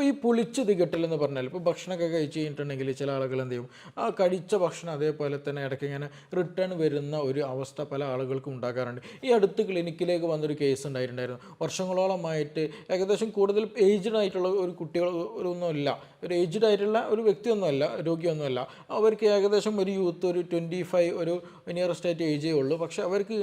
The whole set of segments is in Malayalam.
അപ്പോൾ ഈ പുളിച്ച് തികട്ടൽ എന്ന് പറഞ്ഞാൽ ഇപ്പോൾ ഭക്ഷണമൊക്കെ കഴിച്ച് കഴിഞ്ഞിട്ടുണ്ടെങ്കിൽ ചില ആളുകൾ എന്ത് ചെയ്യും? ആ കഴിച്ച ഭക്ഷണം അതേപോലെ തന്നെ ഇടയ്ക്ക് ഇങ്ങനെ റിട്ടേൺ വരുന്ന ഒരു അവസ്ഥ പല ആളുകൾക്കും ഉണ്ടാകാറുണ്ട് ഈ അടുത്ത് ക്ലിനിക്കിലേക്ക് വന്നൊരു കേസ് ഉണ്ടായിട്ടുണ്ടായിരുന്നു. വർഷങ്ങളോളമായിട്ട് ഏകദേശം കൂടുതൽ ഏജ്ഡ് ആയിട്ടുള്ള ഒരു കുട്ടികൾ ഒന്നുമല്ല. ഒരു ഏജ്ഡ് ആയിട്ടുള്ള ഒരു വ്യക്തിയൊന്നുമല്ല രോഗിയൊന്നുമല്ല. അവർക്ക് ഏകദേശം ഒരു യൂത്ത് ഒരു ട്വന്റി ഫൈവ് ഒരു നിയറസ്റ്റ് ആയിട്ട് ഏജേ ഉള്ളൂ. പക്ഷേ അവർക്ക്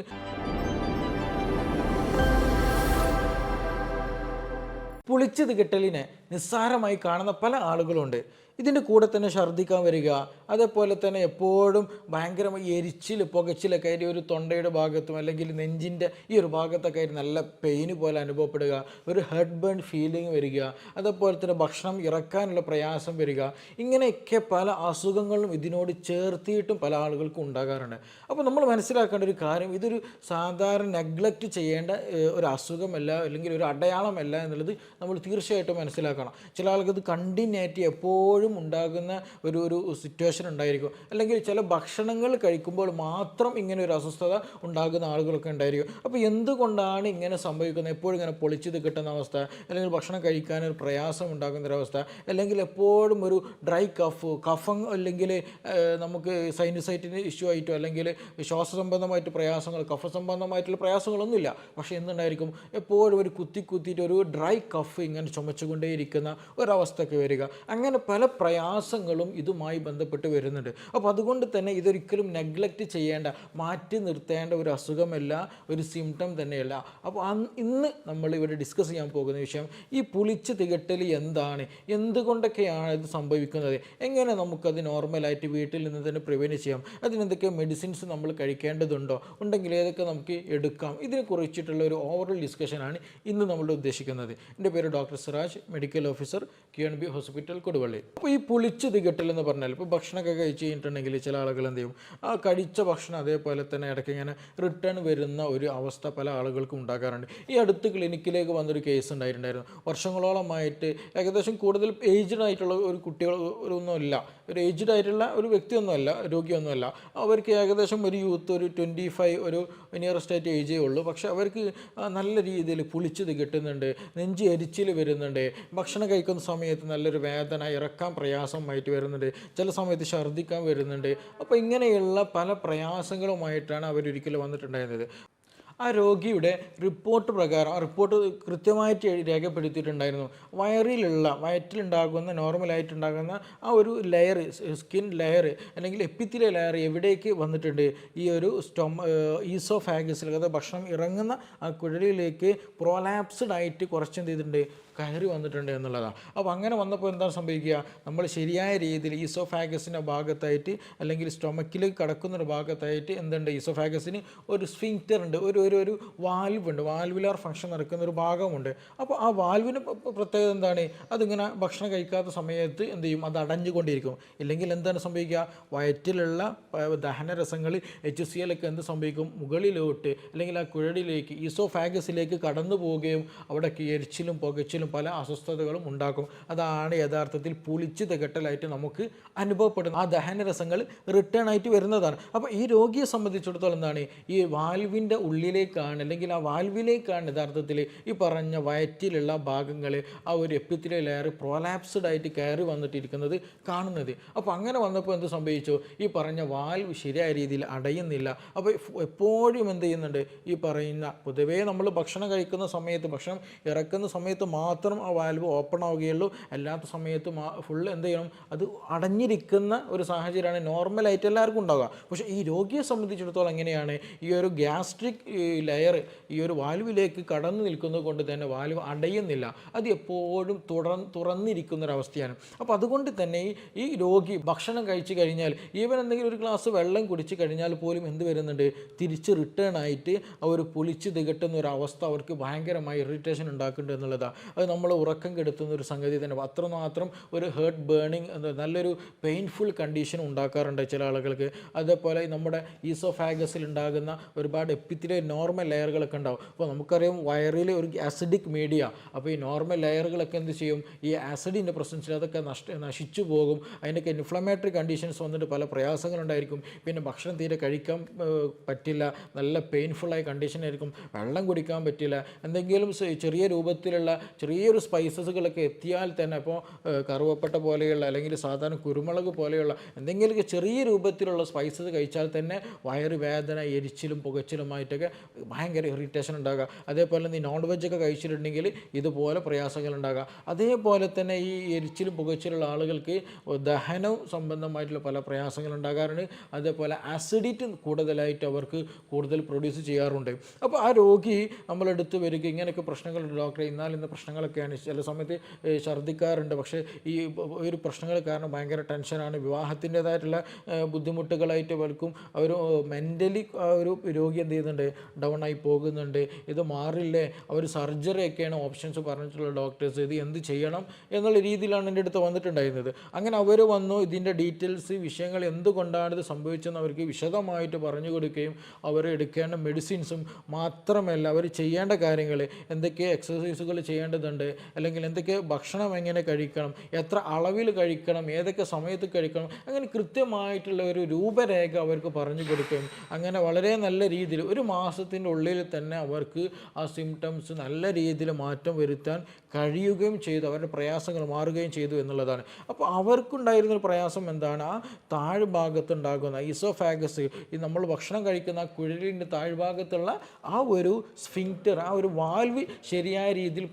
പുളിച്ചത് കെട്ടലിനെ നിസ്സാരമായി കാണുന്ന പല ആളുകളുണ്ട്. ഇതിന്റെ കൂടെ തന്നെ ഛർദ്ദിക്കാൻ വരിക അതേപോലെ തന്നെ എപ്പോഴും ഭയങ്കരമായി എരിച്ചിൽ പുകച്ചിലൊക്കെ ആയിട്ട് ഒരു തൊണ്ടയുടെ ഭാഗത്തും അല്ലെങ്കിൽ നെഞ്ചിന്റെ ഈ ഒരു ഭാഗത്തൊക്കെ ആയിട്ട് നല്ല പെയിൻ പോലെ അനുഭവപ്പെടുക ഒരു ഹെഡ് ബേൺ ഫീലിംഗ് വരിക അതേപോലെ തന്നെ ഭക്ഷണം ഇറക്കാനുള്ള പ്രയാസം വരിക ഇങ്ങനെയൊക്കെ പല അസുഖങ്ങളും ഇതിനോട് ചേർത്തിയിട്ടും പല ആളുകൾക്കും ഉണ്ടാകാറുണ്ട്. അപ്പോൾ നമ്മൾ മനസ്സിലാക്കേണ്ട ഒരു കാര്യം ഇതൊരു സാധാരണ നെഗ്ലക്റ്റ് ചെയ്യേണ്ട ഒരു അസുഖമല്ല അല്ലെങ്കിൽ ഒരു അടയാളമല്ല എന്നുള്ളത് നമ്മൾ തീർച്ചയായിട്ടും മനസ്സിലാക്കണം. ചില ആൾക്കത് കണ്ടിന്യൂറ്റി എപ്പോഴും ഉണ്ടാകുന്ന ഒരു ഒരു സിറ്റുവേഷൻ ഉണ്ടായിരിക്കും. അല്ലെങ്കിൽ ചില ഭക്ഷണങ്ങൾ കഴിക്കുമ്പോൾ മാത്രം ഇങ്ങനെ ഒരു അസ്വസ്ഥത ഉണ്ടാകുന്ന ആളുകളൊക്കെ ഉണ്ടായിരിക്കും. അപ്പോൾ എന്തുകൊണ്ടാണ് ഇങ്ങനെ സംഭവിക്കുന്നത്? എപ്പോഴും ഇങ്ങനെ പൊളിച്ചത് കിട്ടുന്ന അവസ്ഥ? അല്ലെങ്കിൽ ഭക്ഷണം കഴിക്കാൻ ഒരു പ്രയാസം ഉണ്ടാകുന്ന ഒരവസ്ഥ അല്ലെങ്കിൽ എപ്പോഴും ഒരു ഡ്രൈ കഫ് കഫം അല്ലെങ്കിൽ നമുക്ക് സൈനസൈറ്റിന്റെ ഇഷ്യൂ ആയിട്ടോ അല്ലെങ്കിൽ ശ്വാസ സംബന്ധമായിട്ട് പ്രയാസങ്ങൾ കഫ സംബന്ധമായിട്ടുള്ള പ്രയാസങ്ങളൊന്നുമില്ല. പക്ഷേ എന്തുണ്ടായിരിക്കും? എപ്പോഴും ഒരു കുത്തി കുത്തിയിട്ട് ഒരു ഡ്രൈ കഫ് ഇങ്ങനെ ചുമച്ചുകൊണ്ടേയിരിക്കുന്ന ഒരവസ്ഥയ്ക്ക് വരിക. അങ്ങനെ പല പ്രയാസങ്ങളും ഇതുമായി ബന്ധപ്പെട്ട് വരുന്നുണ്ട്. അപ്പോൾ അതുകൊണ്ട് തന്നെ ഇതൊരിക്കലും നെഗ്ലക്റ്റ് ചെയ്യേണ്ട മാറ്റി നിർത്തേണ്ട ഒരു അസുഖമല്ല ഒരു സിംറ്റം തന്നെയല്ല. അപ്പോൾ ഇന്ന് നമ്മൾ ഇവിടെ ഡിസ്കസ് ചെയ്യാൻ പോകുന്ന വിഷയം ഈ പുളിച്ച് തികട്ടൽ എന്താണ്? എന്തുകൊണ്ടൊക്കെയാണ് ഇത് സംഭവിക്കുന്നത്? എങ്ങനെ നമുക്കത് നോർമലായിട്ട് വീട്ടിൽ നിന്ന് തന്നെ പ്രിവെന്റ് ചെയ്യാം? അതിനെന്തൊക്കെ മെഡിസിൻസ് നമ്മൾ കഴിക്കേണ്ടതുണ്ടോ? ഉണ്ടെങ്കിൽ ഏതൊക്കെ നമുക്ക് എടുക്കാം? ഇതിനെ കുറിച്ചിട്ടുള്ള ഒരു ഓവറോൾ ഡിസ്കഷനാണ് ഇന്ന് നമ്മൾ ഉദ്ദേശിക്കുന്നത്. എന്റെ പേര് doctor Siraj medical officer K N B hospital Koduvally. അപ്പോൾ ഈ പുളിച്ച് തികട്ടൽ എന്ന് പറഞ്ഞാൽ ഇപ്പോൾ ഭക്ഷണമൊക്കെ കഴിച്ച് കഴിഞ്ഞിട്ടുണ്ടെങ്കിൽ ചില ആളുകൾ എന്ത് ചെയ്യും? ആ കഴിച്ച ഭക്ഷണം അതേപോലെ തന്നെ ഇടയ്ക്ക് ഇങ്ങനെ റിട്ടേൺ വരുന്ന ഒരു അവസ്ഥ പല ആളുകൾക്കും ഉണ്ടാകാറുണ്ട് ഈ അടുത്ത് ക്ലിനിക്കിലേക്ക് വന്നൊരു കേസ് ഉണ്ടായിട്ടുണ്ടായിരുന്നു. വർഷങ്ങളോളമായിട്ട് ഏകദേശം കൂടുതൽ ഏജ്ഡ് ആയിട്ടുള്ള ഒരു കുട്ടികൾ ഒന്നുമില്ല. ഒരു ഏജ്ഡ് ആയിട്ടുള്ള ഒരു വ്യക്തിയൊന്നുമല്ല രോഗിയൊന്നുമല്ല. അവർക്ക് ഏകദേശം ഒരു യൂത്ത് ഒരു ട്വന്റി ഫൈവ് ഒരു നിയറസ്റ്റ് ആയിട്ട് ഏജേ ഉള്ളൂ. പക്ഷേ അവർക്ക് നല്ല രീതിയിൽ പുളിച്ചത് കിട്ടുന്നുണ്ട് നെഞ്ച് എരിച്ചിൽ വരുന്നുണ്ട്. ഭക്ഷണം കഴിക്കുന്ന സമയത്ത് നല്ലൊരു വേദന ഇറക്കാൻ പ്രയാസമായിട്ട് വരുന്നുണ്ട്. ചില സമയത്ത് ഛർദ്ദിക്കാൻ വരുന്നുണ്ട്. അപ്പോൾ ഇങ്ങനെയുള്ള പല പ്രയാസങ്ങളുമായിട്ടാണ് അവരൊരിക്കലും വന്നിട്ടുണ്ടായിരുന്നത്. ആ രോഗിയുടെ റിപ്പോർട്ട് പ്രകാരം ആ റിപ്പോർട്ട് കൃത്യമായിട്ട് രേഖപ്പെടുത്തിയിട്ടുണ്ടായിരുന്നു. വയറിലുള്ള വയറ്റിലുണ്ടാകുന്ന നോർമലായിട്ടുണ്ടാകുന്ന ആ ഒരു ലെയർ സ്കിൻ ലെയർ അല്ലെങ്കിൽ എപ്പിത്തിലെ ലെയർ എവിടേക്ക് വന്നിട്ടുണ്ട്? ഈ ഒരു സ്റ്റൊമ ഈസോഫാഗസിൽ അതായത് ഭക്ഷണം ഇറങ്ങുന്ന ആ കുഴലിലേക്ക് പ്രോലാപ്സ്ഡ് ആയിട്ട് കുറച്ച് എന്ത് ചെയ്തിട്ടുണ്ട്? കയറി വന്നിട്ടുണ്ട് എന്നുള്ളതാണ് അപ്പോൾ അങ്ങനെ വന്നപ്പോൾ എന്താണ് സംഭവിക്കുക? നമ്മൾ ശരിയായ രീതിയിൽ ഈസോഫാഗസിന്റെ ഭാഗത്തായിട്ട് അല്ലെങ്കിൽ സ്റ്റൊമക്കിൽ കടക്കുന്ന ഒരു ഭാഗത്തായിട്ട് എന്തുണ്ട്? ഈസോഫാഗസിന് ഒരു സ്ഫിങ്റ്റർ ഉണ്ട്. ഒരു ഒരു ഒരു വാൽവ് ഉണ്ട്. വാൽവുലാർ ഫംഗ്ഷൻ നടക്കുന്ന ഒരു ഭാഗമുണ്ട്. അപ്പോൾ ആ വാൽവിന് പ്രത്യേകത എന്താണ്? അതിങ്ങനെ ഭക്ഷണം കഴിക്കാത്ത സമയത്ത് എന്ത് ചെയ്യും? അത് അടഞ്ഞുകൊണ്ടിരിക്കും. ഇല്ലെങ്കിൽ എന്താണ് സംഭവിക്കുക? വയറ്റിലുള്ള ദഹനരസങ്ങൾ എച്ച് സി എല്ലൊക്കെ എന്ത് സംഭവിക്കും? മുകളിലോട്ട് അല്ലെങ്കിൽ ആ കുഴലിലേക്ക് ഈസോഫാഗസിലേക്ക് കടന്നു പോവുകയും അവിടെ എരിച്ചിലും പുകച്ചിലും പല അസ്വസ്ഥതകളും ഉണ്ടാക്കും. അതാണ് യഥാർത്ഥത്തിൽ പുളിച്ച് തികട്ടലായിട്ട് നമുക്ക് അനുഭവപ്പെടുന്നത്. ആ ദഹനരസങ്ങൾ റിട്ടേൺ ആയിട്ട് വരുന്നതാണ്. അപ്പോൾ ഈ രോഗിയെ സംബന്ധിച്ചിടത്തോളം എന്താണ്? ഈ വാൽവിന്റെ ഉള്ളിലേക്കാണ് അല്ലെങ്കിൽ ആ വാൽവിലേക്കാണ് യഥാർത്ഥത്തിൽ ഈ പറഞ്ഞ വയറ്റിലുള്ള ഭാഗങ്ങൾ ആ ഒരു എപ്പിത്തിലെ ലെയർ പ്രൊലാപ്സ്ഡ് ആയിട്ട് കയറി വന്നിട്ടിരിക്കുന്നത് കാണുന്നത്. അപ്പോൾ അങ്ങനെ വന്നപ്പോൾ എന്ത് സംഭവിച്ചു? ഈ പറഞ്ഞ വാൽവ് ശരിയായ രീതിയിൽ അടയുന്നില്ല. അപ്പോൾ എപ്പോഴും എന്ത് ചെയ്യുന്നുണ്ട്? ഈ പറയുന്ന പൊതുവേ നമ്മൾ ഭക്ഷണം കഴിക്കുന്ന സമയത്ത് ഭക്ഷണം ഇറക്കുന്ന സമയത്ത് മാത്രം ആ വാൽവ് ഓപ്പൺ ആവുകയുള്ളൂ. അല്ലാത്ത സമയത്ത് ഫുൾ എന്ത് ചെയ്യണം? അത് അടഞ്ഞിരിക്കുന്ന ഒരു സാഹചര്യമാണ് നോർമലായിട്ട് എല്ലാവർക്കും ഉണ്ടാവുക. പക്ഷേ ഈ രോഗിയെ സംബന്ധിച്ചിടത്തോളം എങ്ങനെയാണ്? ഈ ഒരു ഗ്യാസ്ട്രിക് ലെയർ ഈ ഒരു വാൽവിലേക്ക് കടന്നു നിൽക്കുന്നത് കൊണ്ട് തന്നെ വാൽവ് അടയുന്നില്ല. അത് എപ്പോഴും തുടർ തുറന്നിരിക്കുന്ന ഒരവസ്ഥയാണ് അപ്പോൾ അതുകൊണ്ട് തന്നെ ഈ രോഗി ഭക്ഷണം കഴിച്ചു കഴിഞ്ഞാൽ ഈവൻ എന്തെങ്കിലും ഒരു ഗ്ലാസ് വെള്ളം കുടിച്ചു കഴിഞ്ഞാൽ പോലും എന്ത് വരുന്നുണ്ട്? തിരിച്ച് റിട്ടേൺ ആയിട്ട് അവർ പൊളിച്ച് തികട്ടുന്ന ഒരു അവസ്ഥ അവർക്ക് ഭയങ്കരമായി ഇറിറ്റേഷൻ ഉണ്ടാക്കുന്നുണ്ട് എന്നുള്ളതാണ് അത് നമ്മൾ ഉറക്കം കെടുത്തുന്ന ഒരു സംഗതി തന്നെ. അത്രമാത്രം ഒരു ഹേർട്ട് ബേണിംഗ് നല്ലൊരു പെയിൻഫുൾ കണ്ടീഷൻ ഉണ്ടാക്കാറുണ്ട് ചില ആളുകൾക്ക്. അതേപോലെ നമ്മുടെ ഈസോഫാഗസിൽ ഉണ്ടാകുന്ന ഒരുപാട് എപ്പിത്തിലെ നോർമൽ ലെയറുകളൊക്കെ ഉണ്ടാവും. അപ്പോൾ നമുക്കറിയാം വയറിൽ ഒരു ആസിഡിക് മീഡിയ അപ്പോൾ ഈ നോർമൽ ലെയറുകളൊക്കെ എന്ത് ചെയ്യും? ഈ ആസിഡിന്റെ പ്രസൻസിൽ അതൊക്കെ നഷ്ട നശിച്ചു പോകും. അതിനൊക്കെ ഇൻഫ്ലമേറ്ററി കണ്ടീഷൻസ് വന്നിട്ട് പല പ്രയാസങ്ങളുണ്ടായിരിക്കും. പിന്നെ ഭക്ഷണം തീരെ കഴിക്കാൻ പറ്റില്ല. നല്ല പെയിൻഫുള്ളായ കണ്ടീഷൻ ആയിരിക്കും. വെള്ളം കുടിക്കാൻ പറ്റില്ല. എന്തെങ്കിലും ചെറിയ രൂപത്തിലുള്ള ചെറിയ ചെറിയൊരു സ്പൈസസുകളൊക്കെ എത്തിയാൽ തന്നെ ഇപ്പോൾ കറുവപ്പട്ട പോലെയുള്ള അല്ലെങ്കിൽ സാധാരണ കുരുമുളക് പോലെയുള്ള എന്തെങ്കിലുമൊക്കെ ചെറിയ രൂപത്തിലുള്ള സ്പൈസസ് കഴിച്ചാൽ തന്നെ വയറ് വേദന എരിച്ചിലും പുകച്ചിലുമായിട്ടൊക്കെ ഭയങ്കര ഇറിറ്റേഷൻ ഉണ്ടാകുക. അതേപോലെ നീ നോൺ വെജൊക്കെ കഴിച്ചിട്ടുണ്ടെങ്കിൽ ഇതുപോലെ പ്രയാസങ്ങൾ ഉണ്ടാകുക. അതേപോലെ തന്നെ ഈ എരിച്ചിലും പുകച്ചിലുള്ള ആളുകൾക്ക് ദഹനവും സംബന്ധമായിട്ടുള്ള പല പ്രയാസങ്ങൾ ഉണ്ടാകാറുണ്ട്. അതേപോലെ ആസിഡിറ്റി കൂടുതലായിട്ട് അവർക്ക് കൂടുതൽ പ്രൊഡ്യൂസ് ചെയ്യാറുണ്ട്. അപ്പോൾ ആ രോഗി നമ്മളെടുത്ത് വരിക ഇങ്ങനെയൊക്കെ പ്രശ്നങ്ങളുണ്ട്. ഡോക്ടറെ എന്നാൽ ഇന്ന് പ്രശ്നങ്ങളൊക്കെയാണ്. ചില സമയത്ത് ഛർദ്ദിക്കാറുണ്ട് പക്ഷേ ഈ ഒരു പ്രശ്നങ്ങൾ കാരണം ഭയങ്കര ടെൻഷനാണ്. വിവാഹത്തിന്റെതായിട്ടുള്ള ബുദ്ധിമുട്ടുകളായിട്ട് പലർക്കും അവർ മെന്റലി ഒരു രോഗി എന്ത് ചെയ്യുന്നുണ്ട്? ഡൗൺ ആയി പോകുന്നുണ്ട്. ഇത് മാറില്ലേ? അവർ സർജറി ഒക്കെയാണ് ഓപ്ഷൻസ് പറഞ്ഞിട്ടുള്ള ഡോക്ടേഴ്സ്. ഇത് എന്ത് ചെയ്യണം എന്നുള്ള രീതിയിലാണ് എന്റെ അടുത്ത് വന്നിട്ടുണ്ടായിരുന്നത്. അങ്ങനെ അവർ വന്നു. ഇതിന്റെ ഡീറ്റെയിൽസ് വിഷയങ്ങൾ എന്തുകൊണ്ടാണ് ഇത് സംഭവിച്ചതെന്ന് അവർക്ക് വിശദമായിട്ട് പറഞ്ഞു കൊടുക്കുകയും അവർ എടുക്കേണ്ട മെഡിസിൻസും മാത്രമല്ല അവർ ചെയ്യേണ്ട കാര്യങ്ങൾ എന്തൊക്കെ എക്സസൈസുകൾ ചെയ്യേണ്ടതുണ്ട് അല്ലെങ്കിൽ എന്തൊക്കെ ഭക്ഷണം എങ്ങനെ കഴിക്കണം? എത്ര അളവിൽ കഴിക്കണം? ഏതൊക്കെ സമയത്ത് കഴിക്കണം? അങ്ങനെ കൃത്യമായിട്ടുള്ള ഒരു രൂപരേഖ അവർക്ക് പറഞ്ഞു കൊടുക്കുകയും അങ്ങനെ വളരെ നല്ല രീതിയിൽ ഒരു മാസത്തിന്റെ ഉള്ളിൽ തന്നെ അവർക്ക് ആ സിംറ്റംസ് നല്ല രീതിയിൽ മാറ്റം വരുത്താൻ കഴിയുകയും ചെയ്തു. അവരുടെ പ്രയാസങ്ങൾ മാറുകയും ചെയ്തു എന്നുള്ളതാണ്. അപ്പോൾ അവർക്കുണ്ടായിരുന്ന ഒരു പ്രയാസം എന്താണ്? ആ താഴ്ഭാഗത്തുണ്ടാകുന്ന ഇസോഫാഗസ് ഈ നമ്മൾ ഭക്ഷണം കഴിക്കുന്ന ആ കുഴലിന്റെ താഴ്ഭാഗത്തുള്ള ആ ഒരു സ്ഫിങ്റ്റർ ആ ഒരു വാൽവ് ശരിയായ രീതിയിൽ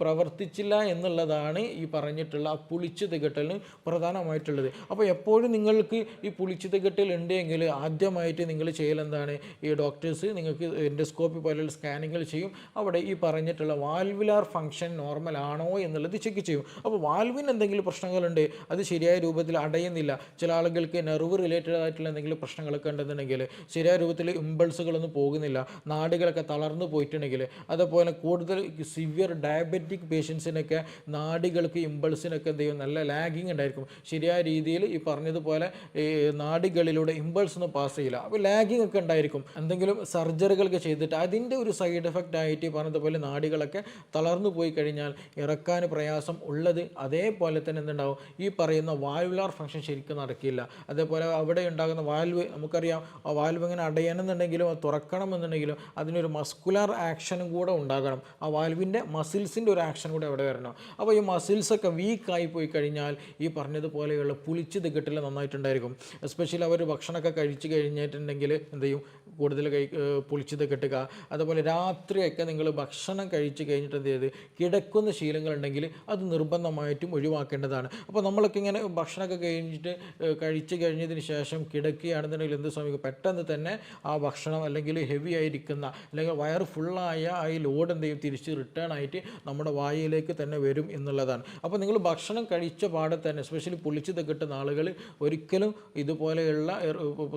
പ്രവർത്തിച്ചില്ല എന്നുള്ളതാണ് ഈ പറഞ്ഞിട്ടുള്ള ആ പുളിച്ചു തികട്ടലിന് പ്രധാനമായിട്ടുള്ളത്. അപ്പോൾ എപ്പോഴും നിങ്ങൾക്ക് ഈ പുളിച്ചു തികട്ടൽ ഉണ്ടെങ്കിൽ ആദ്യമായിട്ട് നിങ്ങൾ ചെയ്യലെന്താണ്? ഈ ഡോക്ടേഴ്സ് നിങ്ങൾക്ക് എൻഡോസ്കോപ്പി പോലെയുള്ള സ്കാനിങ്ങൾ ചെയ്യും. അവിടെ ഈ പറഞ്ഞിട്ടുള്ള വാൽവിലാർ ഫംഗ്ഷൻ നോർമൽ ആണോ എന്നുള്ളത് ചെക്ക് ചെയ്യും. അപ്പോൾ വാൽവിന് എന്തെങ്കിലും പ്രശ്നങ്ങളുണ്ട്? അത് ശരിയായ രൂപത്തിൽ അടയുന്നില്ല. ചില ആളുകൾക്ക് നെർവ് റിലേറ്റഡ് ആയിട്ടുള്ള എന്തെങ്കിലും പ്രശ്നങ്ങളൊക്കെ ഉണ്ടെന്നുണ്ടെങ്കിൽ ശരിയായ രൂപത്തിൽ ഇമ്പൾസുകളൊന്നും പോകുന്നില്ല. നാടുകളൊക്കെ തളർന്നു പോയിട്ടുണ്ടെങ്കിൽ. അതുപോലെ കൂടുതൽ സിവിയർ ഡയബറ്റിക് പേഷ്യൻസിനൊക്കെ നാടികൾക്ക് ഇമ്പൾസിനൊക്കെ എന്ത് ചെയ്യും? നല്ല ലാഗിങ് ഉണ്ടായിരിക്കും. ശരിയായ രീതിയിൽ ഈ പറഞ്ഞതുപോലെ ഈ നാടികളിലൂടെ ഇമ്പൾസ് ഒന്നും പാസ് ചെയ്യില്ല. അപ്പോൾ ലാഗിങ് ഒക്കെ ഉണ്ടായിരിക്കും. എന്തെങ്കിലും സർജറികളൊക്കെ ചെയ്തിട്ട് അതിന്റെ ഒരു സൈഡ് എഫക്റ്റ് ആയിട്ട് ഈ പറഞ്ഞതുപോലെ നാടികളൊക്കെ തളർന്നു പോയി കഴിഞ്ഞാൽ ഇറക്കാൻ പ്രയാസം ഉള്ളത് അതേപോലെ തന്നെ എന്തുണ്ടാവും? ഈ പറയുന്ന വാൽവുലാർ ഫംഗ്ഷൻ ശരിക്കും നടക്കില്ല. അതേപോലെ അവിടെ ഉണ്ടാകുന്ന വാൽവ് നമുക്കറിയാം ആ വാൽവ് ഇങ്ങനെ അടയണമെന്നുണ്ടെങ്കിലും അത് തുറക്കണമെന്നുണ്ടെങ്കിലും അതിനൊരു മസ്കുലാർ ആക്ഷനും കൂടെ ഉണ്ടാകണം. ആ വാൽവിന്റെ മസിൽസിന്റെ ഒരു ആക്ഷൻ കൂടെ അവിടെ വരണം. അപ്പോൾ ഈ മസിൽസൊക്കെ വീക്കായി പോയി കഴിഞ്ഞാൽ ഈ പറഞ്ഞതുപോലെയുള്ള പുളിച്ച് തികട്ടിൽ നന്നായിട്ടുണ്ടായിരിക്കും. എസ്പെഷ്യലി അവർ ഭക്ഷണമൊക്കെ കഴിച്ച് കഴിഞ്ഞിട്ടുണ്ടെങ്കിൽ എന്ത് ചെയ്യും? കൂടുതൽ കഴി പുളിച്ചത് കെട്ടുക അതുപോലെ രാത്രിയൊക്കെ നിങ്ങൾ ഭക്ഷണം കഴിച്ച് കഴിഞ്ഞിട്ട് എന്ത് ചെയ്ത് കിടക്കുന്ന ശീലങ്ങളുണ്ടെങ്കിൽ അത് നിർബന്ധമായിട്ടും ഒഴിവാക്കേണ്ടതാണ്. അപ്പോൾ നമ്മളൊക്കെ ഇങ്ങനെ ഭക്ഷണമൊക്കെ കഴിഞ്ഞിട്ട് കഴിച്ച് കഴിഞ്ഞതിന് ശേഷം കിടക്കുകയാണെന്നുണ്ടെങ്കിൽ എന്ത് സമയം? പെട്ടെന്ന് തന്നെ ആ ഭക്ഷണം അല്ലെങ്കിൽ ഹെവി ആയിരിക്കുന്ന അല്ലെങ്കിൽ വയർ ഫുള്ളായ ആ ലോഡ് എന്ത് ചെയ്യും? തിരിച്ച് റിട്ടേൺ ആയിട്ട് നമ്മുടെ വായിലേക്ക് തന്നെ വരും എന്നുള്ളതാണ്. അപ്പോൾ നിങ്ങൾ ഭക്ഷണം കഴിച്ച പാടെ തന്നെ എസ്പെഷ്യലി പുളിച്ചത് കിട്ടുന്ന ആളുകൾ ഒരിക്കലും ഇതുപോലെയുള്ള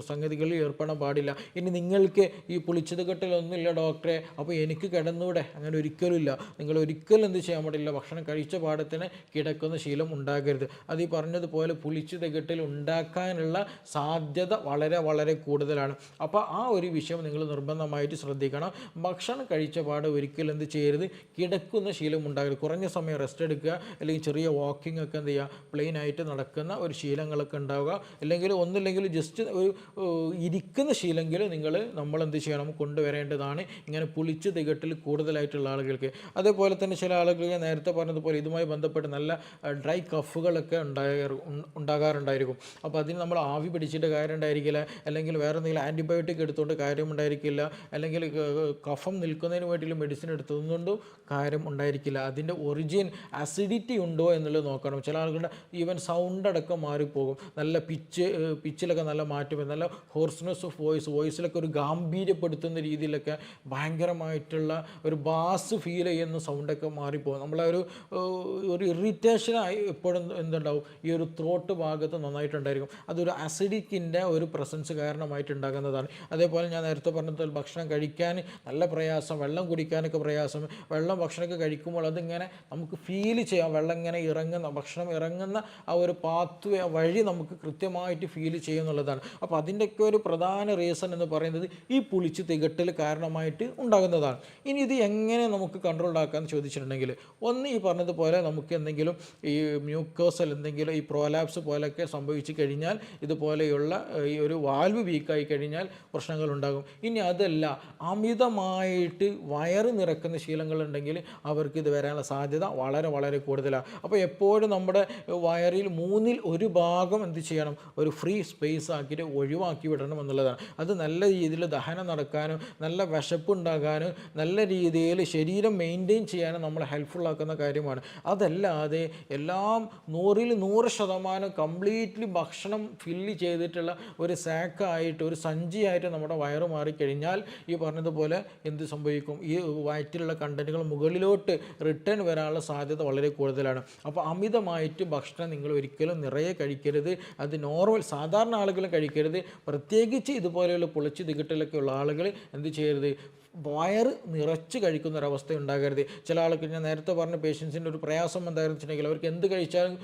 സംഗതികളിൽ ഏർപ്പെടാൻ പാടില്ല. ഇനി നിങ്ങൾക്ക് ഈ പുളിച്ചത് കെട്ടലൊന്നുമില്ല ഡോക്ടറെ അപ്പോൾ എനിക്ക് കിടന്നൂടെ. അങ്ങനെ ഒരിക്കലുമില്ല. നിങ്ങൾ ഒരിക്കലും എന്ത് ചെയ്യാൻ പാടില്ല. ഭക്ഷണം കഴിച്ച പാടത്തിന് കിടക്കുന്ന ശീലം ഉണ്ടാകരുത്. അത് ഈ പറഞ്ഞതുപോലെ പുളിച്ചത് കെട്ടിൽ ഉണ്ടാക്കാനുള്ള സാധ്യത വളരെ വളരെ കൂടുതലാണ്. അപ്പോൾ ആ ഒരു വിഷയം നിങ്ങൾ നിർബന്ധമായിട്ട് ശ്രദ്ധിക്കണം. ഭക്ഷണം കഴിച്ച പാട് ഒരിക്കലും എന്ത് ചെയ്യരുത്. കിടക്കുന്ന ശീലം ഉണ്ടാകരുത്. കുറഞ്ഞ സമയം റെസ്റ്റ് എടുക്കുക. അല്ലെങ്കിൽ ചെറിയ വാക്കിംഗ് ഒക്കെ എന്ത് ചെയ്യുക. പ്ലെയിൻ ആയിട്ട് നടക്കുന്ന ഒരു ശീലങ്ങളൊക്കെ ഉണ്ടാവുക. അല്ലെങ്കിൽ ഒന്നില്ലെങ്കിൽ ജസ്റ്റ് ഒരു ഇരിക്കുന്ന ശീലെങ്കിലും നിങ്ങൾ നമ്മൾ എന്ത് ചെയ്യണം? കൊണ്ടുവരേണ്ടതാണ്. ഇങ്ങനെ പുളിച്ച് തികട്ടിൽ കൂടുതലായിട്ടുള്ള ആളുകൾക്ക്. അതേപോലെ തന്നെ ചില ആളുകൾ ഞാൻ നേരത്തെ പറഞ്ഞതുപോലെ ഇതുമായി ബന്ധപ്പെട്ട് നല്ല ഡ്രൈ കഫുകളൊക്കെ ഉണ്ടായ ഉണ്ടാകാറുണ്ടായിരിക്കും. അപ്പോൾ അതിന് നമ്മൾ ആവി പിടിച്ചിട്ട് കാര്യം ഉണ്ടായിരിക്കില്ല. അല്ലെങ്കിൽ വേറെ എന്തെങ്കിലും ആന്റിബയോട്ടിക് എടുത്തുകൊണ്ട് കാര്യം ഉണ്ടായിരിക്കില്ല. അല്ലെങ്കിൽ കഫം നിൽക്കുന്നതിന് വേണ്ടിയുള്ള മെഡിസിൻ എടുത്തതുകൊണ്ടും കാര്യം ഉണ്ടായിരിക്കില്ല. അതിന്റെ ഒറിജിൻ അസിഡിറ്റി ഉണ്ടോ എന്നുള്ളത് നോക്കണം. ചില ആളുകളുടെ ഈവൻ സൗണ്ട് അടക്കം മാറിപ്പോകും. നല്ല പിച്ച് പിച്ചിലൊക്കെ നല്ല മാറ്റം നല്ല ഹോർസ്നെസ് ഓഫ് വോയിസ് വോയിസിലൊക്കെ ഒരു ഗാംഭീര്യപ്പെടുത്തുന്ന രീതിയിലൊക്കെ ഭയങ്കരമായിട്ടുള്ള ഒരു ബാസ് ഫീൽ ചെയ്യുന്ന സൗണ്ടൊക്കെ മാറിപ്പോകും. നമ്മളെ ഒരു ഒരു ഇറിറ്റേഷനായി എപ്പോഴും എന്തുണ്ടാവും? ഈ ഒരു ത്രോട്ട് ഭാഗത്ത് നന്നായിട്ടുണ്ടായിരിക്കും. അതൊരു അസിഡിക്കിന്റെ ഒരു പ്രസൻസ് കാരണമായിട്ടുണ്ടാകുന്നതാണ്. അതേപോലെ ഞാൻ നേരത്തെ പറഞ്ഞതുപോലെ ഭക്ഷണം കഴിക്കാൻ നല്ല പ്രയാസം വെള്ളം കുടിക്കാനൊക്കെ പ്രയാസം വെള്ളം ഭക്ഷണമൊക്കെ കഴിക്കുമ്പോൾ അതിങ്ങനെ നമുക്ക് ഫീൽ ചെയ്യാം. വെള്ളം ഇങ്ങനെ ഇറങ്ങുന്ന ഭക്ഷണം ഇറങ്ങുന്ന ആ ഒരു പാത്ത് വഴി നമുക്ക് കൃത്യമായിട്ട് ഫീൽ ചെയ്യുന്നുള്ളതാണ്. അപ്പോൾ അതിന്റെയൊക്കെ ഒരു പ്രധാന റീസൺ എന്ന് പറയുന്നത് പറയുന്നത് ഈ പുളിച്ച് തികട്ടൽ കാരണമായിട്ട് ഉണ്ടാകുന്നതാണ്. ഇനി ഇത് എങ്ങനെ നമുക്ക് കൺട്രോൾ ആക്കാമെന്ന് ചോദിച്ചിട്ടുണ്ടെങ്കിൽ ഒന്ന് ഈ പറഞ്ഞതുപോലെ നമുക്ക് എന്തെങ്കിലും ഈ മ്യൂക്കോസൽ എന്തെങ്കിലും ഈ പ്രോലാപ്സ് പോലെയൊക്കെ സംഭവിച്ചു കഴിഞ്ഞാൽ ഇതുപോലെയുള്ള ഈ ഒരു വാൽവ് വീക്കായി കഴിഞ്ഞാൽ പ്രശ്നങ്ങൾ ഉണ്ടാകും. ഇനി അതല്ല അമിതമായിട്ട് വയറ് നിറക്കുന്ന ശീലങ്ങൾ ഉണ്ടെങ്കിൽ അവർക്ക് ഇത് വരാനുള്ള സാധ്യത വളരെ വളരെ കൂടുതലാണ് അപ്പോൾ എപ്പോഴും നമ്മുടെ വയറിൽ മൂന്നിൽ ഒരു ഭാഗം എന്ത് ചെയ്യണം? ഒരു ഫ്രീ സ്പേസ് ആക്കിയിട്ട് ഒഴിവാക്കി വിടണം എന്നുള്ളതാണ്. അത് നല്ല രീതിയിൽ ദഹനം നടക്കാനും നല്ല വിശപ്പ് ഉണ്ടാകാനും നല്ല രീതിയിൽ ശരീരം മെയിന്റെയിൻ ചെയ്യാനും നമ്മൾ ഹെൽപ്ഫുൾ ആക്കുന്ന കാര്യമാണ്. അതല്ലാതെ എല്ലാം നൂറിൽ നൂറ് ശതമാനം കംപ്ലീറ്റ്ലി ഭക്ഷണം ഫില്ല് ചെയ്തിട്ടുള്ള ഒരു സാക്കായിട്ട് ഒരു സഞ്ചിയായിട്ട് നമ്മുടെ വയറ് മാറിക്കഴിഞ്ഞാൽ ഈ പറഞ്ഞതുപോലെ എന്ത് സംഭവിക്കും? ഈ വയറ്റിലുള്ള കണ്ടന്റുകൾ മുകളിലോട്ട് റിട്ടേൺ വരാനുള്ള സാധ്യത വളരെ കൂടുതലാണ്. അപ്പോൾ അമിതമായിട്ട് ഭക്ഷണം നിങ്ങൾ ഒരിക്കലും നിറയെ കഴിക്കരുത്. അത് നോർമൽ സാധാരണ ആളുകളും കഴിക്കരുത്. പ്രത്യേകിച്ച് ഇതുപോലെയുള്ള പൊളിച്ച് തികട്ടലൊക്കെ ഉള്ള ആളുകൾ എന്ത് ചെയ്യരുത്? വയറ് നിറച്ച് കഴിക്കുന്ന ഒരവസ്ഥ ഉണ്ടാകരുത് ചില ആൾക്ക് ഞാൻ നേരത്തെ പറഞ്ഞ പേഷ്യൻസിന്റെ ഒരു പ്രയാസം എന്തായിരുന്നു വെച്ചിട്ടുണ്ടെങ്കിൽ അവർക്ക് എന്ത് കഴിച്ചാലും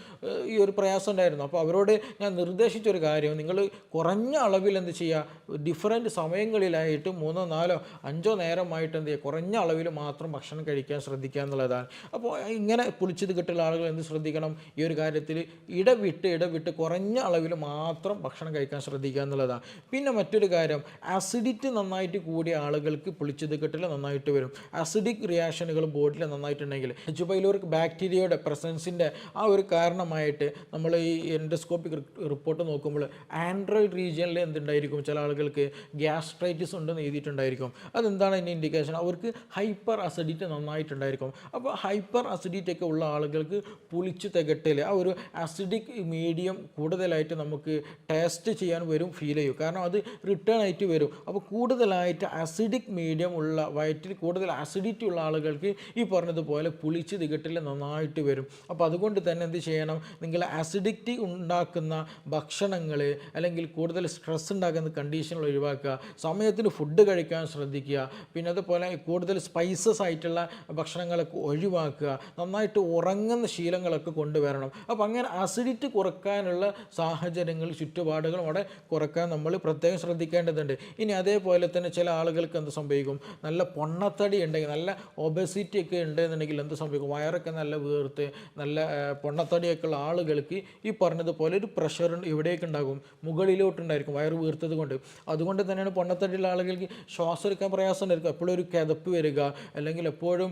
ഈ ഒരു പ്രയാസം ഉണ്ടായിരുന്നു. അപ്പോൾ അവരോട് ഞാൻ നിർദ്ദേശിച്ചൊരു കാര്യം നിങ്ങൾ കുറഞ്ഞ അളവിൽ എന്ത് ചെയ്യുക? ഡിഫറെന്റ് സമയങ്ങളിലായിട്ട് മൂന്നോ നാലോ അഞ്ചോ നേരമായിട്ട് എന്ത് ചെയ്യുക? കുറഞ്ഞ അളവിൽ മാത്രം ഭക്ഷണം കഴിക്കാൻ ശ്രദ്ധിക്കുക എന്നുള്ളതാണ്. അപ്പോൾ ഇങ്ങനെ പുളിച്ചത് കിട്ടുള്ള ആളുകൾ എന്ത് ശ്രദ്ധിക്കണം? ഈ ഒരു കാര്യത്തിൽ ഇടവിട്ട് ഇടവിട്ട് കുറഞ്ഞ അളവിൽ മാത്രം ഭക്ഷണം കഴിക്കാൻ ശ്രദ്ധിക്കുക എന്നുള്ളതാണ്. പിന്നെ മറ്റൊരു കാര്യം അസിഡിറ്റി നന്നായിട്ട് കൂടിയ ആളുകൾക്ക് പുളിച്ചത് കെട്ടിൽ നന്നായിട്ട് വരും. അസിഡിക് റിയാക്ഷനുകൾ ബോഡിയിൽ നന്നായിട്ടുണ്ടെങ്കിൽ ജുബൈലോറിക് ബാക്ടീരിയയുടെ പ്രസൻസിന്റെ ആ ഒരു കാരണമായിട്ട് നമ്മൾ ഈ എൻഡോസ്കോപ്പിക് റിപ്പോർട്ട് നോക്കുമ്പോൾ ആൻഡ്രോയിഡ് റീജിയനിൽ എന്തുണ്ടായിരിക്കും? ചില ആളുകൾക്ക് ഗ്യാസ്ട്രൈറ്റിസ് ഉണ്ടെന്ന് എഴുതിയിട്ടുണ്ടായിരിക്കും. അതെന്താണ് അതിന്റെ ഇൻഡിക്കേഷൻ അവർക്ക് ഹൈപ്പർ അസിഡിറ്റി നന്നായിട്ടുണ്ടായിരിക്കും. അപ്പോൾ ഹൈപ്പർ അസിഡിറ്റി ഒക്കെ ഉള്ള ആളുകൾക്ക് പുളിച്ചു തികട്ടിൽ ആ ഒരു അസിഡിക് മീഡിയം കൂടുതലായിട്ട് നമുക്ക് ടേസ്റ്റ് ചെയ്യാൻ വരും ഫീൽ ചെയ്യും. കാരണം അത് റിട്ടേൺ ആയിട്ട് വരും. അപ്പോൾ കൂടുതലായിട്ട് അസിഡിക് മീഡിയം ഉള്ള വയറ്റിൽ കൂടുതൽ അസിഡിറ്റി ഉള്ള ആളുകൾക്ക് ഈ പറഞ്ഞതുപോലെ പുളിച്ച് തികട്ടിൽ നന്നായിട്ട് വരും. അപ്പോൾ അതുകൊണ്ട് തന്നെ എന്ത് ചെയ്യണം? നിങ്ങൾ അസിഡിറ്റി ഉണ്ടാക്കുന്ന ഭക്ഷണങ്ങൾ അല്ലെങ്കിൽ കൂടുതൽ സ്ട്രെസ് ഉണ്ടാക്കുന്ന കണ്ടീഷനുകൾ ഒഴിവാക്കുക. സമയത്തിന് ഫുഡ് കഴിക്കാൻ ശ്രദ്ധിക്കുക. പിന്നെ അതുപോലെ കൂടുതൽ സ്പൈസസ് ആയിട്ടുള്ള ഭക്ഷണങ്ങളൊക്കെ ഒഴിവാക്കുക. നന്നായിട്ട് ഉറങ്ങുന്ന ശീലങ്ങളൊക്കെ കൊണ്ടുവരണം. അപ്പോൾ അങ്ങനെ അസിഡിറ്റി കുറക്കാനുള്ള സാഹചര്യങ്ങൾ ചുറ്റുപാടുകളും അവിടെ കുറയ്ക്കാൻ നമ്മൾ പ്രത്യേകം ശ്രദ്ധിക്കേണ്ടതുണ്ട്. ഇനി അതേപോലെ തന്നെ ചില ആളുകൾക്ക് എന്ത് സംഭവിക്കും? നല്ല പൊണ്ണത്തടി ഉണ്ടെങ്കിൽ നല്ല ഒബസിറ്റി ഒക്കെ ഉണ്ടെന്നുണ്ടെങ്കിൽ എന്ത് സംഭവിക്കും? വയറൊക്കെ നല്ല വീർത്ത് നല്ല പൊണ്ണത്തടിയൊക്കെ ഉള്ള ആളുകൾക്ക് ഈ പറഞ്ഞതുപോലെ ഒരു പ്രഷർ ഇവിടേക്ക് ഉണ്ടാകും മുകളിലോട്ടുണ്ടായിരിക്കും വയറ് വീർത്തത് കൊണ്ട്. അതുകൊണ്ട് തന്നെയാണ് പൊണ്ണത്തടിയുള്ള ആളുകൾക്ക് ശ്വാസം എടുക്കാൻ പ്രയാസം ഉണ്ടായിരിക്കും. എപ്പോഴും ഒരു കിതപ്പ് വരിക അല്ലെങ്കിൽ എപ്പോഴും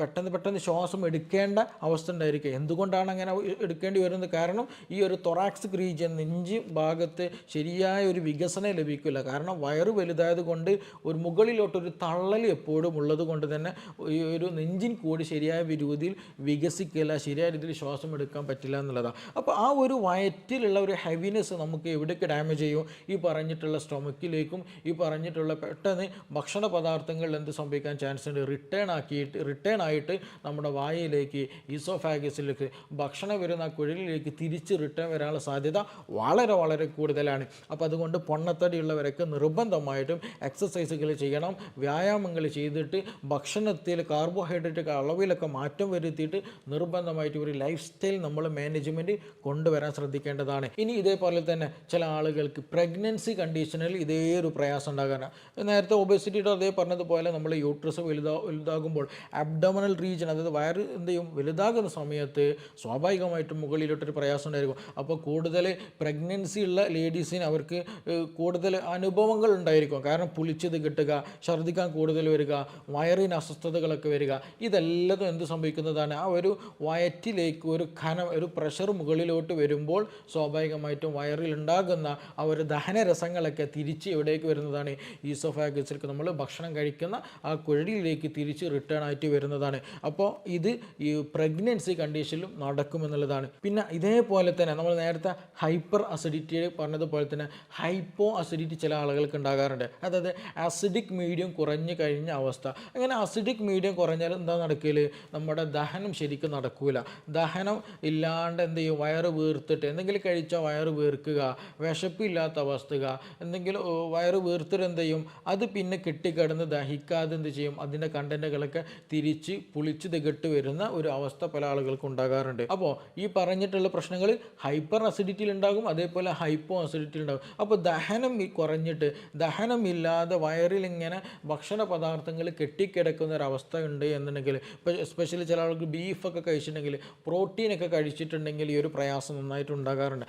പെട്ടെന്ന് പെട്ടെന്ന് ശ്വാസം എടുക്കേണ്ട അവസ്ഥ ഉണ്ടായിരിക്കുക. എന്തുകൊണ്ടാണ് അങ്ങനെ എടുക്കേണ്ടി വരുന്നത്? കാരണം ഈ ഒരു തൊറാക്സിക് റീജിയൻ നെഞ്ച് ഭാഗത്ത് ശരിയായ ഒരു വികസനം ലഭിക്കില്ല. കാരണം വയറ് വലുതായത് കൊണ്ട് ഒരു മുകളിലോട്ടൊരു തള്ളൽ എപ്പോഴും ഉള്ളത് കൊണ്ട് തന്നെ ഈ ഒരു നെഞ്ചിൻ കൂടി ശരിയായ രീതിയിൽ വികസിക്കില്ല ശരിയായ രീതിയിൽ ശ്വാസം എടുക്കാൻ പറ്റില്ല എന്നുള്ളതാണ്. അപ്പോൾ ആ ഒരു വയറ്റിലുള്ള ഒരു ഹെവിനെസ് നമുക്ക് എവിടേക്ക് ഡാമേജ് ചെയ്യും? ഈ പറഞ്ഞിട്ടുള്ള സ്റ്റൊമക്കിലേക്കും ഈ പറഞ്ഞിട്ടുള്ള പെട്ടെന്ന് ഭക്ഷണ പദാർത്ഥങ്ങളിൽ എന്ത് സംഭവിക്കാൻ ചാൻസ് ഉണ്ട്? റിട്ടേൺ ആക്കിയിട്ട് റിട്ടേൺ ആയിട്ട് നമ്മുടെ വായയിലേക്ക് ഈസോഫാഗസിലേക്ക് ഭക്ഷണം വരുന്ന കുഴലിലേക്ക് തിരിച്ച് റിട്ടേൺ വരാനുള്ള സാധ്യത വളരെ വളരെ കൂടുതലാണ്. അപ്പോൾ അതുകൊണ്ട് പൊണ്ണത്തടിയുള്ളവരൊക്കെ നിർബന്ധമായിട്ടും എക്സസൈസുകൾ ചെയ്യണം. വ്യായാമങ്ങൾ ചെയ്തിട്ട് ഭക്ഷണത്തിൽ കാർബോഹൈഡ്രേറ്റ് അളവിലൊക്കെ മാറ്റം വരുത്തിയിട്ട് നിർബന്ധമായിട്ട് ഒരു ലൈഫ് സ്റ്റൈൽ നമ്മൾ മാനേജ്മെന്റ് കൊണ്ടുവരാൻ ശ്രദ്ധിക്കേണ്ടതാണ്. ഇനി ഇതേപോലെ തന്നെ ചില ആളുകൾക്ക് പ്രഗ്നൻസി കണ്ടീഷനിൽ ഇതേ ഒരു പ്രയാസം ഉണ്ടാകാനാണ് നേരത്തെ ഒബേസിറ്റിയുടെ അതേ പറഞ്ഞതുപോലെ നമ്മൾ യൂട്രസ് വലുതാ വലുതാകുമ്പോൾ അബ്ഡമണൽ റീജിയൻ അതായത് വയറ് എന്ത് ചെയ്യും? വലുതാകുന്ന സമയത്ത് സ്വാഭാവികമായിട്ടും മുകളിലോട്ടൊരു പ്രയാസം ഉണ്ടായിരിക്കും. അപ്പോൾ കൂടുതൽ പ്രഗ്നൻസി ഉള്ള ലേഡീസിന് അവർക്ക് കൂടുതൽ അനുഭവങ്ങൾ ഉണ്ടായിരിക്കും. കാരണം പുളിച്ചത് കിട്ടുക ഛർദ്ദിക്കാൻ കൂടുതൽ വരിക വയറിന് അസ്വസ്ഥതകളൊക്കെ വരിക ഇതെല്ലതും എന്ത് സംഭവിക്കുന്നതാണ്? ആ ഒരു വയറ്റിലേക്ക് ഒരു ഖനം ഒരു പ്രഷർ മുകളിലോട്ട് വരുമ്പോൾ സ്വാഭാവികമായിട്ടും വയറിൽ ഉണ്ടാകുന്ന ആ ഒരു ദഹനരസങ്ങളൊക്കെ തിരിച്ച് എവിടേക്ക് വരുന്നതാണ്. ഈസോഫാഗസിലേക്ക് നമ്മൾ ഭക്ഷണം കഴിക്കുന്ന ആ കുഴലിലേക്ക് തിരിച്ച് റിട്ടേൺ ആയിട്ട് വരുന്നതാണ്. അപ്പോൾ ഇത് ഈ പ്രഗ്നൻസി കണ്ടീഷനിലും നടക്കുമെന്നുള്ളതാണ്. പിന്നെ ഇതേപോലെ തന്നെ നമ്മൾ നേരത്തെ ഹൈപ്പർ അസിഡിറ്റി പറഞ്ഞതുപോലെ തന്നെ ഹൈപ്പോ അസിഡിറ്റി ചില ആളുകൾക്ക് ഉണ്ടാകാറുണ്ട്. അതായത് അസിഡിക് മീഡിയം കുറഞ്ഞു കഴിഞ്ഞ അവസ്ഥ. അങ്ങനെ അസിഡിക് മീഡിയം കുറഞ്ഞാൽ എന്താ നടക്കൽ? നമ്മുടെ ദഹനം ശരിക്കും നടക്കൂല. ദഹനം ഇല്ലാണ്ട് എന്ത് ചെയ്യും? വയറ് വീർത്തിട്ട് എന്തെങ്കിലും കഴിച്ചാൽ വയറ് വീർക്കുക വിശപ്പില്ലാത്ത അവസ്ഥക. എന്തെങ്കിലും വയറ് വീർത്തിട്ട് എന്ത് ചെയ്യും? അത് പിന്നെ കെട്ടിക്കിടന്ന് ദഹിക്കാതെ എന്ത് ചെയ്യും? അതിന്റെ കണ്ടന്റുകളൊക്കെ തിരിച്ച് പുളിച്ച് തികട്ട് വരുന്ന ഒരു അവസ്ഥ പല ആളുകൾക്കും ഉണ്ടാകാറുണ്ട്. അപ്പോൾ ഈ പറഞ്ഞിട്ടുള്ള പ്രശ്നങ്ങൾ ഹൈപ്പർ അസിഡിറ്റിയിൽ ഉണ്ടാകും അതേപോലെ ഹൈപ്പോ അസിഡിറ്റിയിൽ ഉണ്ടാകും. അപ്പോൾ ദഹനം കുറഞ്ഞിട്ട് ദഹനമില്ലാതെ വയറിൽ ഇങ്ങനെ ഭക്ഷണ പദാർത്ഥങ്ങൾ കെട്ടിക്കിടക്കുന്ന ഒരു അവസ്ഥ ഉണ്ട് എന്നുണ്ടെങ്കിൽ ഇപ്പോൾ എസ്പെഷ്യലി ചില ആൾക്ക് ബീഫൊക്കെ കഴിച്ചിട്ടുണ്ടെങ്കിൽ പ്രോട്ടീനൊക്കെ കഴിച്ചിട്ടുണ്ടെങ്കിൽ ഈ ഒരു പ്രയാസം നന്നായിട്ട് ഉണ്ടാകാറുണ്ട്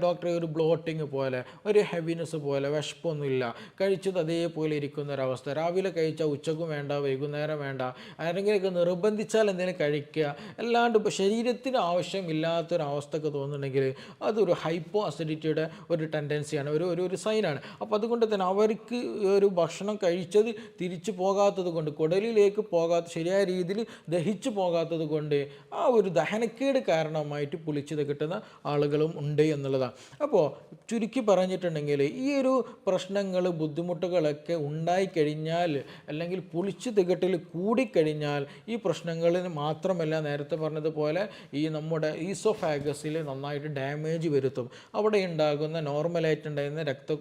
ഡോക്ടറെ ഒരു ബ്ലോട്ടിങ് പോലെ ഒരു ഹെവിനെസ് പോലെ വിഷപ്പൊന്നുമില്ല കഴിച്ചത് അതേപോലെ ഇരിക്കുന്ന ഒരവസ്ഥ രാവിലെ കഴിച്ചാൽ ഉച്ചക്കും വേണ്ട വൈകുന്നേരം വേണ്ട. ആരെങ്കിലുമൊക്കെ നിർബന്ധിച്ചാൽ എന്തെങ്കിലും കഴിക്കുക. അല്ലാണ്ട് ഇപ്പോൾ ശരീരത്തിന് ആവശ്യമില്ലാത്തൊരവസ്ഥയൊക്കെ തോന്നുന്നുണ്ടെങ്കിൽ അതൊരു ഹൈപ്പോ അസിഡിറ്റിയുടെ ഒരു ടെൻഡൻസിയാണ് ഒരു ഒരു സൈനാണ് അപ്പോൾ അതുകൊണ്ട് തന്നെ അവർക്ക് ഒരു ഭക്ഷണം കഴിച്ചത് തിരിച്ചു പോകാത്തത് കൊണ്ട് കുടലിലേക്ക് പോകാത്ത ശരിയായ രീതിയിൽ ദഹിച്ചു പോകാത്തത് കൊണ്ട് ആ ഒരു ദഹനക്കേട് കാരണമായിട്ട് പുളിച്ചത് കിട്ടുന്ന ആളുകളും ഉണ്ട് എന്നുള്ളതാണ്. അപ്പോൾ ചുരുക്കി പറഞ്ഞിട്ടുണ്ടെങ്കിൽ ഈ ഒരു പ്രശ്നങ്ങൾ ബുദ്ധിമുട്ടുകളൊക്കെ ഉണ്ടായിക്കഴിഞ്ഞാൽ അല്ലെങ്കിൽ പുളിച്ചു തികട്ടിൽ കൂടിക്കഴിഞ്ഞാൽ ഈ പ്രശ്നങ്ങളിൽ മാത്രമല്ല നേരത്തെ പറഞ്ഞതുപോലെ ഈ നമ്മുടെ ഈസോഫാഗസിൽ നന്നായിട്ട് ഡാമേജ് വരുത്തും. അവിടെ ഉണ്ടാകുന്ന നോർമലായിട്ട് ഉണ്ടാകുന്ന രക്ത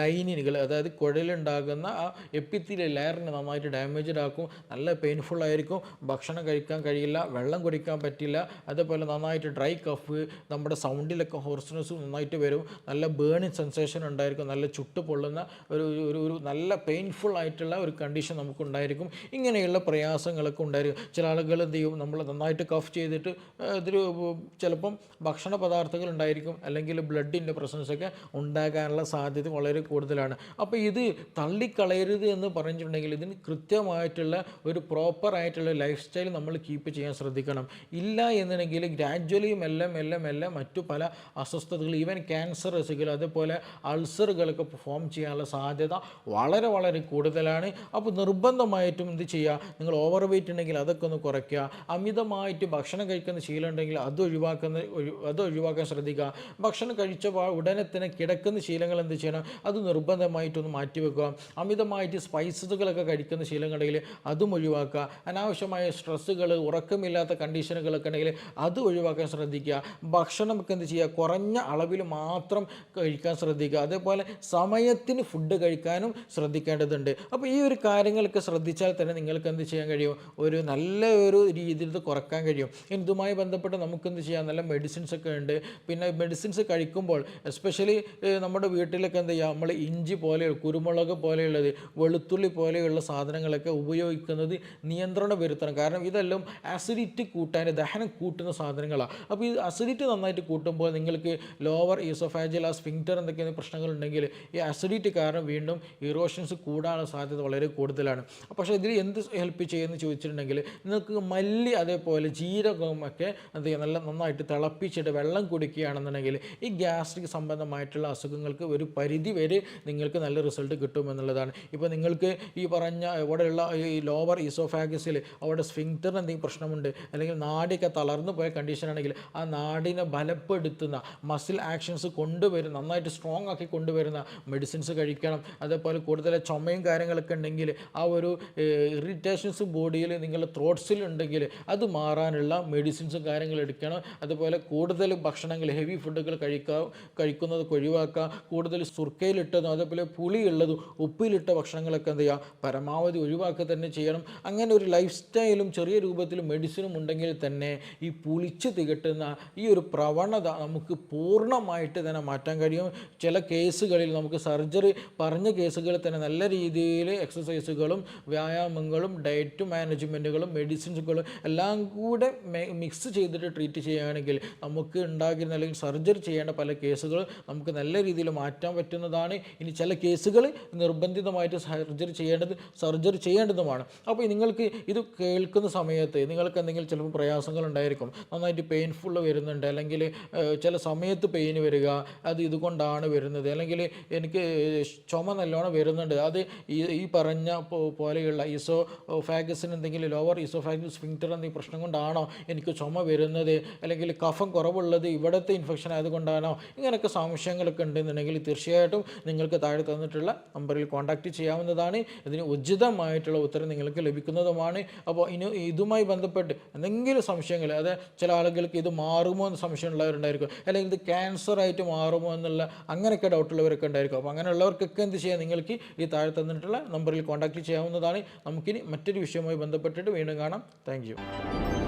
ലൈനിനുകൾ അതായത് കുഴലുണ്ടാകുന്ന ആ എപ്പിത്തിലെ ലെയറിനെ നന്നായിട്ട് ഡാമേജ്ഡ് ആക്കും. നല്ല പെയിൻഫുൾ ആയിരിക്കും. ഭക്ഷണം കഴിക്കാൻ കഴിയില്ല. വെള്ളം കുടിക്കാൻ പറ്റില്ല. അതേപോലെ നന്നായിട്ട് ഡ്രൈ കഫ് നമ്മുടെ സൗണ്ടിലൊക്കെ ഹോർസ്നെസ് നന്നായിട്ട് വരും. നല്ല ബേണിങ് സെൻസേഷൻ ഉണ്ടായിരിക്കും. നല്ല ചുട്ട് പൊള്ളുന്ന ഒരു ഒരു ഒരു നല്ല പെയിൻഫുൾ ആയിട്ടുള്ള ഒരു കണ്ടീഷൻ നമുക്കുണ്ടായിരിക്കും. ഇങ്ങനെയുള്ള പ്രയാസങ്ങളൊക്കെ ഉണ്ടായിരിക്കും. ചില ആളുകൾ എന്ത് ചെയ്യും? നമ്മൾ നന്നായിട്ട് കഫ് ചെയ്തിട്ട് ഇതിൽ ചിലപ്പം ഭക്ഷണ പദാർത്ഥങ്ങൾ ഉണ്ടായിരിക്കും. അല്ലെങ്കിൽ ബ്ലഡിന്റെ പ്രസൻസൊക്കെ ഉണ്ടാകാനുള്ള സാധ്യത വളരെ കൂടുതലാണ്. അപ്പോൾ ഇത് തള്ളിക്കളയരുത് എന്ന് പറഞ്ഞിട്ടുണ്ടെങ്കിൽ ഇതിന് കൃത്യമായിട്ടുള്ള ഒരു പ്രോപ്പർ ആയിട്ടുള്ള ലൈഫ് സ്റ്റൈൽ നമ്മൾ കീപ്പ് ചെയ്യാൻ ശ്രദ്ധിക്കണം. ഇല്ല എന്നുണ്ടെങ്കിൽ ഗ്രാജ്വലി മെല്ലെ മെല്ലെ മെല്ലെ മറ്റു പല അസ്വസ്ഥതകൾ ഈവൻ ക്യാൻസർ ക്യാൻസറസുകൾ അതുപോലെ അൾസറുകളൊക്കെ ഫോം ചെയ്യാനുള്ള സാധ്യത വളരെ വളരെ കൂടുതലാണ്. അപ്പോൾ നിർബന്ധമായിട്ടും എന്ത് ചെയ്യുക? നിങ്ങൾ ഓവർ വെയിറ്റ് ഉണ്ടെങ്കിൽ അതൊക്കെ ഒന്ന് കുറയ്ക്കുക. അമിതമായിട്ട് ഭക്ഷണം കഴിക്കുന്ന ശീലം ഉണ്ടെങ്കിൽ അത് ഒഴിവാക്കുന്ന ഒഴി- അത് ഒഴിവാക്കാൻ ശ്രദ്ധിക്കുക. ഭക്ഷണം കഴിച്ച ഉടനെ തന്നെ കിടക്കുന്ന ശീലങ്ങൾ എന്ത് ചെയ്യണം? അത് നിർബന്ധമായിട്ടൊന്ന് മാറ്റിവെക്കുക. അമിതമായിട്ട് സ്പൈസസുകളൊക്കെ കഴിക്കുന്ന ശീലങ്ങളുണ്ടെങ്കിൽ അതും ഒഴിവാക്കുക. അനാവശ്യമായ സ്ട്രെസ്സുകൾ ഉറക്കമില്ലാത്ത കണ്ടീഷനുകളൊക്കെ ഉണ്ടെങ്കിൽ അത് ഒഴിവാക്കാൻ ശ്രദ്ധിക്കുക. ഭക്ഷണമൊക്കെ എന്ത് ചെയ്യുക? കുറഞ്ഞ അളവിൽ മാത്രം കഴിക്കാൻ ശ്രദ്ധിക്കുക. അതേപോലെ സമയത്തിന് ഫുഡ് കഴിക്കാനും ശ്രദ്ധിക്കേണ്ടതുണ്ട്. അപ്പോൾ ഈ ഒരു കാര്യങ്ങളൊക്കെ ശ്രദ്ധിച്ചാൽ തന്നെ നിങ്ങൾക്ക് എന്ത് ചെയ്യാൻ കഴിയും? ഒരു നല്ല ഒരു രീതിയിൽ ഇത് കുറയ്ക്കാൻ കഴിയും. ഇതുമായി ബന്ധപ്പെട്ട് നമുക്ക് എന്ത് ചെയ്യാം? നല്ല മെഡിസിൻസ് ഒക്കെ ഉണ്ട്. പിന്നെ മെഡിസിൻസ് കഴിക്കുമ്പോൾ എസ്പെഷ്യലി നമ്മുടെ വീട്ടിലൊക്കെ എന്ത് ചെയ്യുക നമ്മൾ ഇഞ്ചി പോലെ കുരുമുളക് പോലെയുള്ളത് വെളുത്തുള്ളി പോലെയുള്ള സാധനങ്ങളൊക്കെ ഉപയോഗിക്കുന്നത് നിയന്ത്രണം വരുത്തണം. കാരണം ഇതെല്ലാം ആസിഡിറ്റി കൂട്ടാൻ ദഹനം കൂട്ടുന്ന സാധനങ്ങളാണ് അപ്പോൾ ഈ അസിഡിറ്റി നന്നായിട്ട് കൂട്ടുമ്പോൾ നിങ്ങൾക്ക് ലോവർ ഈസോഫാജിൽ ആ സ്പിങ്ടർ എന്തൊക്കെയാണ് പ്രശ്നങ്ങളുണ്ടെങ്കിൽ ഈ അസിഡിറ്റി കാരണം വീണ്ടും ഇറോഷൻസ് കൂടാനുള്ള സാധ്യത വളരെ കൂടുതലാണ്. പക്ഷേ ഇതിൽ എന്ത് ഹെൽപ്പ് ചെയ്യുമെന്ന് ചോദിച്ചിട്ടുണ്ടെങ്കിൽ നിങ്ങൾക്ക് മല്ലി അതേപോലെ ജീരകവും ഒക്കെ എന്ത് ചെയ്യുക നല്ല നന്നായിട്ട് തിളപ്പിച്ചിട്ട് വെള്ളം കുടിക്കുകയാണെന്നുണ്ടെങ്കിൽ ഈ ഗ്യാസ്ട്രിക് സംബന്ധമായിട്ടുള്ള അസുഖങ്ങൾക്ക് ഒരു പരിധി വരെ നിങ്ങൾക്ക് നല്ല റിസൾട്ട് കിട്ടുമെന്നുള്ളതാണ്. ഇപ്പോൾ നിങ്ങൾക്ക് ഈ പറഞ്ഞ ഇവിടെയുള്ള ഈ ലോവർ ഈസോഫാഗസിൽ അവിടെ സ്ഫിങ്റ്ററിന് എന്തെങ്കിലും പ്രശ്നമുണ്ട് അല്ലെങ്കിൽ നാടിയൊക്കെ തളർന്നു പോയ കണ്ടീഷനാണെങ്കിൽ ആ നാടിനെ ബലപ്പെടുത്തുന്ന മസിൽ ആക്ഷൻസ് കൊണ്ടുവരുന്ന നന്നായിട്ട് സ്ട്രോങ് ആക്കി കൊണ്ടുവരുന്ന മെഡിസിൻസ് കഴിക്കണം. അതേപോലെ കൂടുതൽ ചുമയും കാര്യങ്ങളൊക്കെ ഉണ്ടെങ്കിൽ ആ ഒരു ഇറിറ്റേഷൻസ് ബോഡിയിൽ നിങ്ങളുടെ ത്രോട്ട്സിൽ ഉണ്ടെങ്കിൽ അത് മാറാനുള്ള മെഡിസിൻസും കാര്യങ്ങൾ എടുക്കണം. അതുപോലെ കൂടുതൽ ഭക്ഷണങ്ങൾ ഹെവി ഫുഡുകൾ കഴിക്കുക കഴിക്കുന്നത് ഒഴിവാക്കുക കൂടുതൽ സുർക്കയിലിട്ടതും അതേപോലെ പുളിയുള്ളതും ഉപ്പിലിട്ട ഭക്ഷണങ്ങളൊക്കെ എന്ത് ചെയ്യുക? പരമാവധി ഒഴിവാക്കുക തന്നെ ചെയ്യണം. അങ്ങനെ ഒരു ലൈഫ് സ്റ്റൈലും ചെറിയ രൂപത്തിൽ മെഡിസിനും ഉണ്ടെങ്കിൽ തന്നെ ഈ പുളിച്ച് തികട്ടുന്ന ഈ ഒരു പ്രവണത നമുക്ക് പൂർണമായിട്ട് തന്നെ മാറ്റാൻ കഴിയും. ചില കേസുകളിൽ നമുക്ക് സർജറി പറഞ്ഞ കേസുകളിൽ തന്നെ നല്ല രീതിയിൽ എക്സസൈസുകളും വ്യായാമങ്ങളും ഡയറ്റ് മാനേജ്മെന്റുകളും മെഡിസിൻസുകളും എല്ലാം കൂടെ മിക്സ് ചെയ്തിട്ട് ട്രീറ്റ് ചെയ്യുകയാണെങ്കിൽ നമുക്ക് ഉണ്ടാകുന്ന അല്ലെങ്കിൽ സർജറി ചെയ്യേണ്ട പല കേസുകൾ നമുക്ക് നല്ല രീതിയിൽ മാറ്റാൻ പറ്റുന്നതാണ്. ഇനി ചില കേസുകൾ നിർബന്ധിതമായിട്ട് സർജറി ചെയ്യേണ്ടത് സർജറി ചെയ്യേണ്ടതുമാണ്. അപ്പോൾ നിങ്ങൾക്ക് ഇത് കേൾക്കുന്ന സമയത്ത് നിങ്ങൾക്ക് എന്തെങ്കിലും ചിലപ്പോൾ പ്രയാസങ്ങൾ ഉണ്ടായിരിക്കും. നന്നായിട്ട് പെയിൻഫുൾ വരുന്നുണ്ട്. അല്ലെങ്കിൽ ചില സമയത്ത് പെയിൻ വരിക അത് ഇതുകൊണ്ടാണ് വരുന്നത്. അല്ലെങ്കിൽ എനിക്ക് ചുമ നല്ലോണം വരുന്നുണ്ട്. അത് ഈ ഈ പറഞ്ഞ പോലെയുള്ള ഈസോ ഫാഗസിന് എന്തെങ്കിലും ലോവർ ഈസോ ഫാഗസ് സ്ഫിങ്റ്റർ എന്തെങ്കിലും പ്രശ്നം കൊണ്ടാണോ എനിക്ക് ചുമ വരുന്നത്? അല്ലെങ്കിൽ കഫം കുറവുള്ളത് ഇവിടുത്തെ ഇൻഫെക്ഷൻ ആയതുകൊണ്ടാണോ? ഇങ്ങനെയൊക്കെ സംശയങ്ങളൊക്കെ ഉണ്ടെന്നുണ്ടെങ്കിൽ തീർച്ചയായിട്ടും നിങ്ങൾക്ക് താഴെ തന്നിട്ടുള്ള നമ്പറിൽ കോൺടാക്റ്റ് ചെയ്യാവുന്നതാണ്. ചെയ്യുന്നതാണ് ഇതിന് ഉചിതമായിട്ടുള്ള ഉത്തരം നിങ്ങൾക്ക് ലഭിക്കുന്നതുമാണ്. അപ്പോൾ ഇനി ഇതുമായി ബന്ധപ്പെട്ട് എന്തെങ്കിലും സംശയങ്ങൾ അതായത് ചില ആളുകൾക്ക് ഇത് മാറുമോ എന്ന് സംശയമുള്ളവരുണ്ടായിരിക്കും. അല്ലെങ്കിൽ ഇത് ക്യാൻസർ ആയിട്ട് മാറുമോ എന്നുള്ള അങ്ങനെയൊക്കെ ഡൗട്ടുള്ളവരൊക്കെ ഉണ്ടായിരിക്കും. അപ്പോൾ അങ്ങനെയുള്ളവർക്കൊക്കെ എന്ത് ചെയ്യാം? നിങ്ങൾക്ക് ഈ താഴെ തന്നിട്ടുള്ള നമ്പറിൽ കോൺടാക്റ്റ് ചെയ്യാവുന്നതാണ്. നമുക്കിനി മറ്റൊരു വിഷയവുമായി ബന്ധപ്പെട്ടിട്ട് വീണ്ടും കാണാം. താങ്ക്